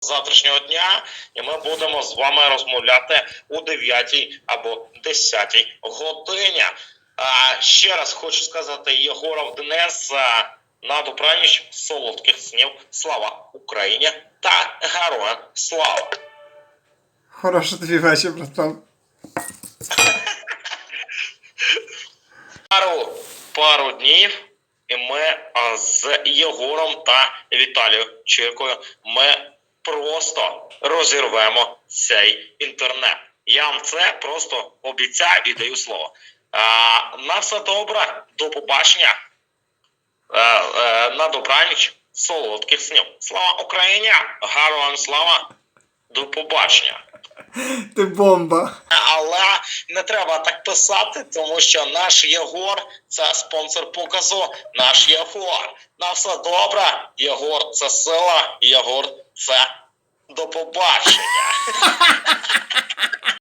завтрашнього дня, і ми будемо з вами розмовляти у 9 або 10 годині. А, ще раз хочу сказати Єгоров Денис а, на добраніч солодких снів. Слава Україні та героям слава! Хороший тобі вечір, братан. Пару, пару днів, і ми з Єгором та Віталією Чиркою ми просто розірвемо цей інтернет. Я вам це просто обіцяю і даю слово. А, на все добре, до побачення. Е, е, на добраніч, солодких снів. Слава Україні! Героям слава! До побачення! Ти бомба. Але не треба так писати, тому що наш Єгор це спонсор показу. Наш Єгор. На все добре. Єгор це сила. Єгор це до побачення.